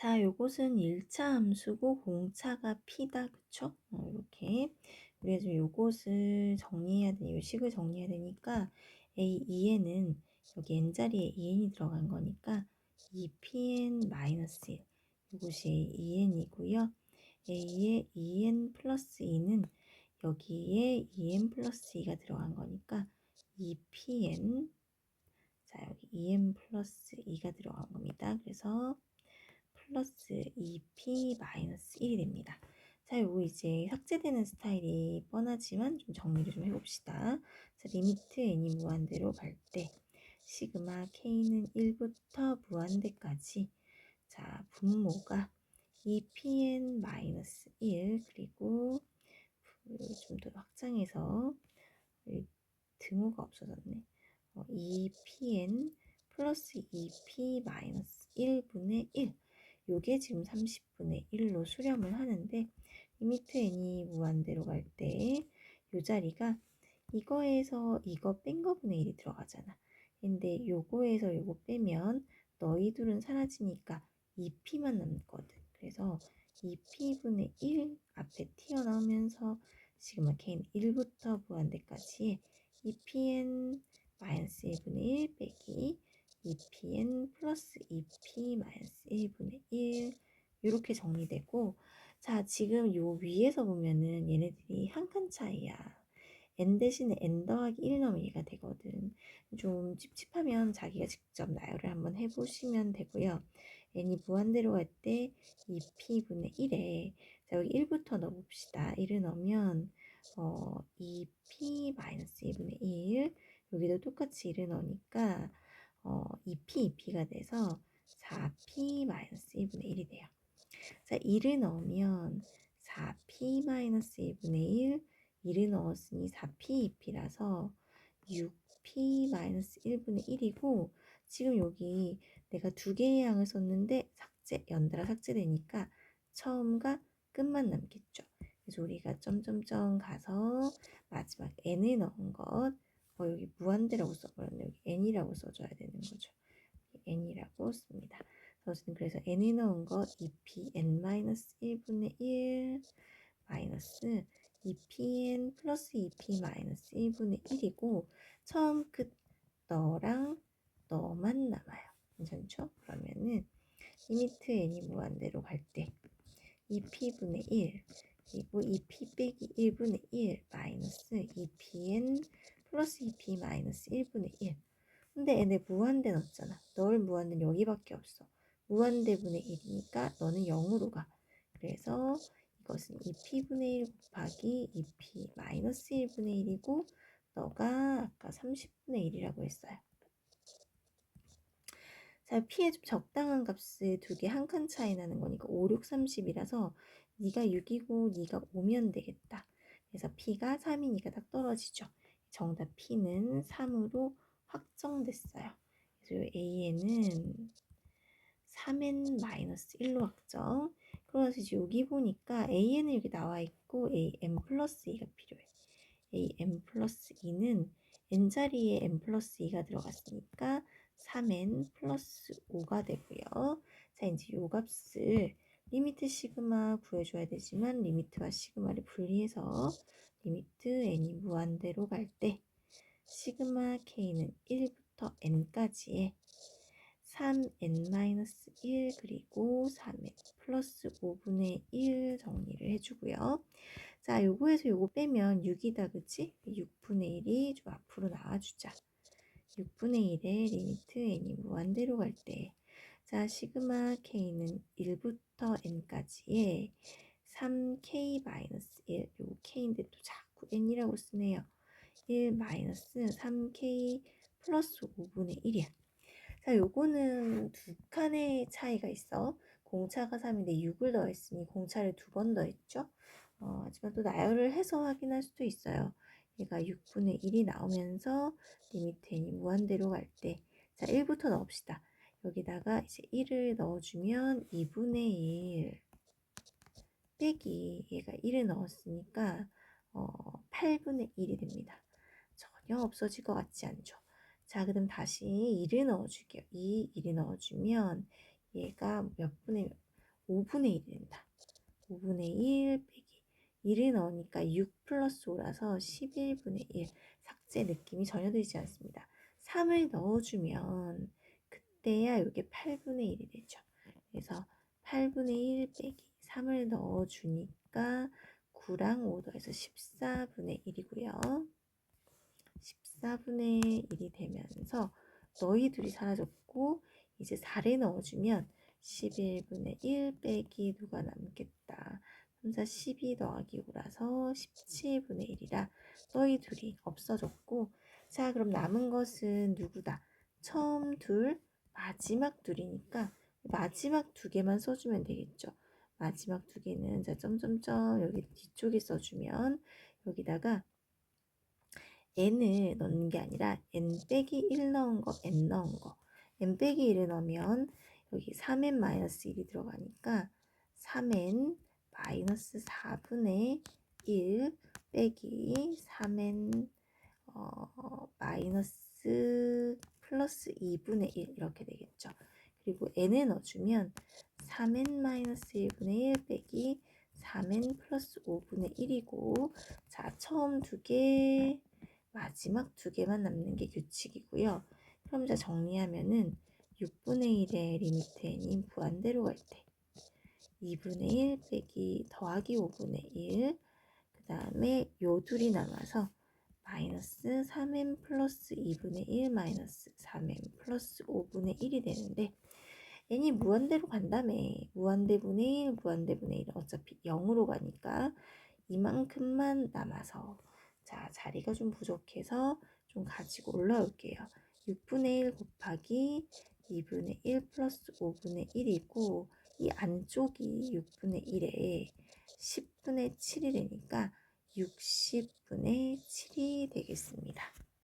자, 요것은 1차 함수고 공차가 p다. 그쵸? 어, 이렇게. 그래서 요것을 정리해야 되니, 요 식을 정리해야 되니까 a 2에는 여기 n자리에 2n이 들어간 거니까 2pn-1 이것이 2n이고요. a에 2n 플러스 2는 여기에 2n 플러스 2가 들어간 거니까 2pn 자 여기 2n 플러스 2가 들어간 겁니다. 그래서 플러스 2p 마이너스 1이 됩니다. 자, 요거 이제 삭제되는 스타일이 뻔하지만 좀 정리를 좀 해봅시다. 자, 리미트 n이 무한대로 갈 때 시그마 k는 1부터 무한대까지 자, 분모가 2pn 마이너스 1 그리고 좀 더 확장해서 등호가 없어졌네. 어, 2pn 플러스 2p 마이너스 1분의 1 요게 지금 30분의 1로 수렴을 하는데 리미트 n이 무한대로 갈 때 요 자리가 이거에서 이거 뺀 거분의 1이 들어가잖아. 근데 요거에서 요거 빼면 너희 둘은 사라지니까 2p만 남거든. 그래서 2p분의 1 앞에 튀어나오면서 시그마 k는 1부터 무한대까지 2pn 마이너스 1분의 1 빼기 2pn 플러스 2p 마이너스 1분의 1 이렇게 정리되고 자 지금 요 위에서 보면은 얘네들이 한 칸 차이야. n 대신에 n 더하기 1 넣으면 얘가 되거든. 좀 찝찝하면 자기가 직접 나열을 한번 해보시면 되고요. n이 무한대로 갈 때 2p분의 1에 자 여기 1부터 넣어봅시다. 1을 넣으면 어 2p 마이너스 1분의 1 여기도 똑같이 1을 넣으니까 어, 2p, 2p가 돼서 4p 1분의 1이 돼요. 자, 1을 넣으면 4p 1분의 1, 1을 넣었으니 4p, 2p라서 6p 1분의 1이고 지금 여기 내가 두 개의 양을 썼는데 삭제, 연달아 삭제되니까 처음과 끝만 남겠죠. 그래서 우리가 점점점 가서 마지막 n을 넣은 것 어, 여기 무한대라고 써버렸네. 여기 n이라고 써줘야 되는 거죠. n이라고 씁니다. 어쨌든 그래서 n이 넣은 거 2p n-1분의 1 마이너스 2pn 플러스 2p 마이너스 1분의 1이고 처음 끝 너랑 너만 남아요. 괜찮죠? 그러면은 리미트 n이 무한대로 갈 때 2p분의 1 그리고 2p 빼기 1분의 1 마이너스 2pn 플러스 2p 마이너스 1분의 1 근데 얘네 무한대 넣었잖아. 넣을 무한대는 여기밖에 없어. 무한대분의 1이니까 너는 0으로 가. 그래서 이것은 2p분의 1 곱하기 2p 마이너스 1분의 1이고 너가 아까 30분의 1이라고 했어요. 자, p에 좀 적당한 값을 두 개 한 칸 차이 나는 거니까 5, 6, 30이라서 네가 6이고 네가 5면 되겠다. 그래서 p가 3이니까 딱 떨어지죠. 정답 P는 3으로 확정됐어요. 그래서 A에는 3n-1로 확정. 그래서 이제 여기 보니까 AN은 여기 나와 있고 AM 플러스 2가 필요해. AM 플러스 2는 n자리에 n 플러스 2가 들어갔으니까 3n 플러스 5가 되고요. 자, 이제 요 값을 리미트 시그마 구해줘야 되지만 리미트와 시그마를 분리해서 리미트 n이 무한대로 갈 때 시그마 k는 1부터 n까지의 3n-1 그리고 3n 플러스 5분의 1 정리를 해주고요. 자, 요거에서 요거 빼면 6이다, 그치? 6분의 1이 좀 앞으로 나와주자. 6분의 1의 리미트 n이 무한대로 갈 때, 자, 시그마 k는 1부터 n까지의 3k-1, 요 k인데 또 자꾸 n이라고 쓰네요. 1 3k 플러스 5분의 1이야. 자, 요거는 두 칸의 차이가 있어. 공차가 3인데 6을 더했으니 공차를 두 번 더했죠. 어, 하지만 또 나열을 해서 확인할 수도 있어요. 얘가 6분의 1이 나오면서 리미트 n이 무한대로 갈 때, 자, 1부터 넣읍시다. 여기다가 이제 1을 넣어주면 2분의 1 빼기 얘가 1을 넣었으니까 어, 8분의 1이 됩니다. 전혀 없어질 것 같지 않죠? 자, 그럼 다시 1을 넣어줄게요. 2, 1을 넣어주면 얘가 몇 분의 5분의 1이 된다. 5분의 1 빼기 1을 넣으니까 6 플러스 5라서 11분의 1 삭제 느낌이 전혀 들지 않습니다. 3을 넣어주면 그 때야 이게 8분의 1이 되죠. 그래서 8분의 1 빼기 3을 넣어주니까 9랑 5 더해서 14분의 1이고요. 14분의 1이 되면서 너희 둘이 사라졌고 이제 4를 넣어주면 11분의 1 빼기 누가 남겠다. 3, 4, 12 더하기 5라서 17분의 1이라 너희 둘이 없어졌고 자 그럼 남은 것은 누구다? 처음 둘, 마지막 둘이니까 마지막 두 개만 써주면 되겠죠. 마지막 두 개는 자 점점점 여기 뒤쪽에 써주면 여기다가 n을 넣는 게 아니라 n 빼기 1 넣은 거, n 넣은 거. n 빼기 1을 넣으면 여기 3n 마이너스 1이 들어가니까 3n 마이너스 4분의 1 빼기 3n 어, 마이너스 플러스 2분의 1 이렇게 되겠죠. 그리고 n을 넣어주면 3n 마이너스 1분의 1 빼기 3n 플러스 5분의 1이고 자 처음 두 개, 마지막 두 개만 남는 게 규칙이고요. 그럼 자 정리하면은 6분의 1의 리미트 n이 무한대로 갈 때 2분의 1 빼기 더하기 5분의 1그 다음에 요 둘이 남아서 마이너스 3n 플러스 2분의 1 마이너스 3n 플러스 5분의 1이 되는데 n이 무한대로 간다며 무한대분의 1 무한대분의 1 어차피 0으로 가니까 이만큼만 남아서 자 자리가 좀 부족해서 좀 가지고 올라올게요. 6분의 1 곱하기 2분의 1 플러스 5분의 1이고 이 안쪽이 6분의 1에 10분의 7이 되니까 60분의 7이 되겠습니다.